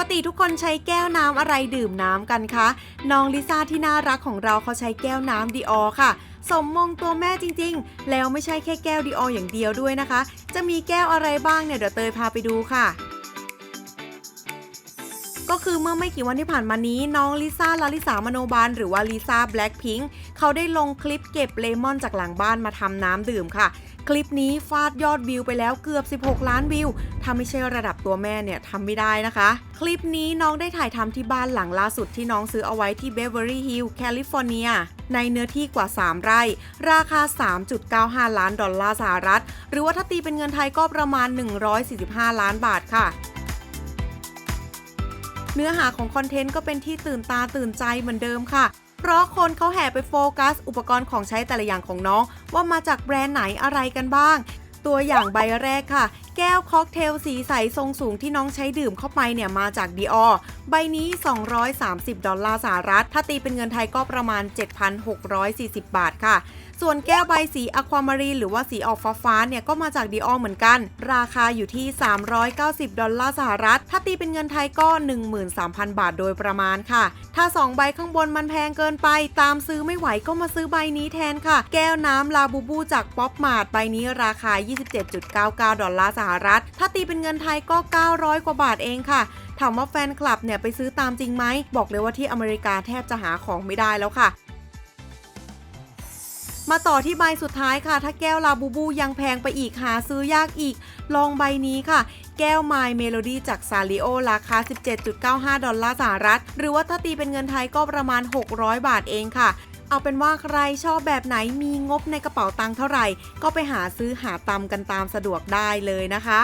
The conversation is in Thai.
กติทุกคนใช้แก้วน้ำอะไรดื่มน้ำกันคะ น้องลิซ่าที่น่ารักของเราเขาใช้แก้วน้ำดีออค่ะ สมมงตัวแม่จริงๆ แล้วไม่ใช่แค่แก้วดีอออย่างเดียวด้วยนะคะ จะมีแก้วอะไรบ้างเนี่ยเดี๋ยวเตยพาไปดูค่ะ ก็คือเมื่อไม่กี่วันที่ผ่านมานี้น้องลิซ่าลาลิสามโนบาลหรือว่าลิซ่าแบล็คพิงค์เขาได้ลงคลิปเก็บเลมอนจากหลังบ้านมาทำน้ำดื่มค่ะ คลิปนี้ฟาดยอดวิวไปแล้วเกือบ 16 ล้านวิวถ้าไม่ใช่ระดับตัวแม่เนี่ยทำไม่ได้นะคะ คลิปนี้น้องได้ถ่ายทำที่บ้านหลังล่าสุดที่น้องซื้อเอาไว้ที่เบเวอรี่ฮิลล์แคลิฟอร์เนียในเนื้อที่กว่า 3 ไร่ ราคา 3.95 ล้านดอลลาร์สหรัฐ หรือว่าถ้าตีเป็นเงินไทยก็ประมาณ 145 ล้านบาทค่ะ เนื้อหาของคอนเทนต์ก็เป็นที่ตื่นตาตื่นใจเหมือนเดิมค่ะ เพราะคนเขาแห่ไปโฟกัส อุปกรณ์ของใช้แต่ละอย่างของน้อง ว่ามาจากแบรนด์ไหนอะไรกันบ้าง ตัวอย่างใบแรกค่ะ แก้วค็อกเทลสีใสทรงสูงที่น้องใช้ดื่มเข้าไปเนี่ยมาจากดีออใบนี้ 230 ดอลลาร์สหรัฐ ถ้าตีเป็นเงินไทยก็ประมาณ 7,640 บาทค่ะ ส่วนแก้วใบสีอะความารีนหรือว่าสีออกฟ้าๆเนี่ยก็มาจากดีออเหมือนกัน ราคาอยู่ที่ 390 ดอลลาร์สหรัฐ ถ้าตีเป็นเงินไทยก็ 13,000 บาทโดยประมาณค่ะ ถ้า 2 ใบข้างบนมันแพงเกินไป ตามซื้อไม่ไหวก็มาซื้อใบนี้แทนค่ะ แก้วน้ำลาบูบูจากป๊อปมาร์ทใบนี้ราคา 27.99 ดอลลาร์สหรัฐ ถ้าตีเป็นเงินไทยก็ 900 กว่าบาทเองค่ะถามว่าแฟนคลับเนี่ยไปซื้อตามจริงไหม บอกเลยว่าที่อเมริกาแทบจะหาของไม่ได้แล้วค่ะมาต่อที่ใบสุดท้ายค่ะ ถ้าแก้วลาบูบูยังแพงไปอีกหาซื้อยากอีก ลองใบนี้ค่ะ แก้ว My Melody จากซาริโอราคา 17.95 ดอลลาร์สหรัฐ หรือว่าถ้าตีเป็นเงินไทยก็ประมาณ 600 บาทเองค่ะ เอาเป็นว่าใครชอบแบบไหนมีงบในกระเป๋าตังค์เท่าไหร่ ก็ไปหาซื้อหาตำกันตามสะดวกได้เลยนะคะ